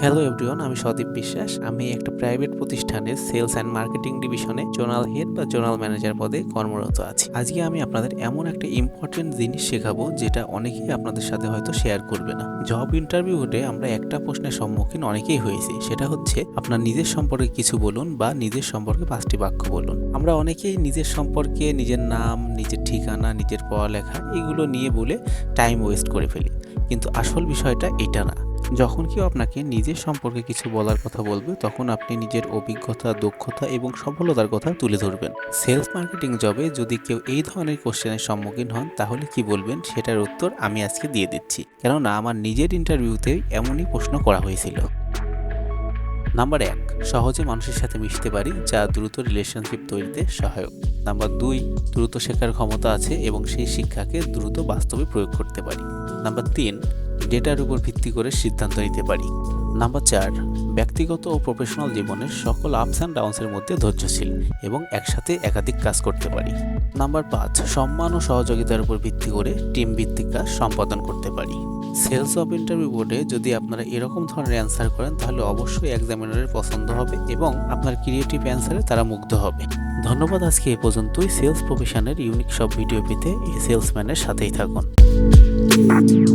Hello everyone আমি সদীপ বিশ্বাস। আমি একটা প্রাইভেট প্রতিষ্ঠানের সেলস অ্যান্ড মার্কেটিং ডিভিশনে জোনাল হেড বা জোনাল ম্যানেজার পদে কর্মরত আছি। আজকে আমি আপনাদের এমন একটা ইম্পর্টেন্ট জিনিস শেখাবো, যেটা অনেকেই আপনাদের সাথে হয়তো শেয়ার করবে না। জব ইন্টারভিউতে আমরা একটা প্রশ্নের সম্মুখীন অনেকেই হয়েছি। সেটা হচ্ছে, আপনার নিজের সম্পর্কে কিছু বলুন বা নিজের সম্পর্কে পাঁচটি বাক্য বলুন। আমরা অনেকেই নিজের সম্পর্কে নিজের নাম, নিজের ঠিকানা, নিজের পড়ালেখা এগুলো নিয়ে বলে টাইম ওয়েস্ট করে ফেলি। কিন্তু আসল বিষয়টা এটা না। যখন কেউ আপনাকে নিজের সম্পর্কে কিছু বলার কথা বলবে, তখন আপনি নিজের অভিজ্ঞতা, দক্ষতা এবং সফলতার কথা তুলে ধরবেন। সেলস মার্কেটিং জবে যদি কেউ এই ধরনের কোশ্চেনের সম্মুখীন হন, তাহলে কি বলবেন? সেটার উত্তর আমি আজকে দিয়ে দিচ্ছি। কেননা, আমার নিজের ইন্টারভিউতে এমনই প্রশ্ন করা হয়েছিল। নাম্বার এক, সহজে মানুষের সাথে মিশতে পারি, যা দ্রুত রিলেশনশিপ তৈরিতে সহায়ক। নাম্বার দুই, দ্রুত শেখার ক্ষমতা আছে এবং সেই শিক্ষাকে দ্রুত বাস্তবে প্রয়োগ করতে পারি। নাম্বার তিন ডেটার উপর ভিত্তি করে সিদ্ধান্ত নিতে পারি। নাম্বার চার, ব্যক্তিগত ও প্রফেশনাল জীবনের সকল আপস অ্যান্ড ডাউন্সের মধ্যে ধৈর্যশীল এবং একসাথে একাধিক কাজ করতে পারি। নাম্বার পাঁচ, সম্মান ও সহযোগিতার উপর ভিত্তি করে টিম ভিত্তিক কাজ সম্পাদন করতে পারি। সেলস অফ ইন্টারভিউ বোর্ডে যদি আপনারা এরকম ধরনের অ্যান্সার করেন, তাহলে অবশ্যই এক্সামিনারের পছন্দ হবে এবং আপনার ক্রিয়েটিভ অ্যান্সারে তারা মুগ্ধ হবে। ধন্যবাদ, আজকে এ পর্যন্তই। সেলস প্রফেশনের ইউনিক সব ভিডিও পেতে এই সেলসম্যানের সাথেই থাকুন।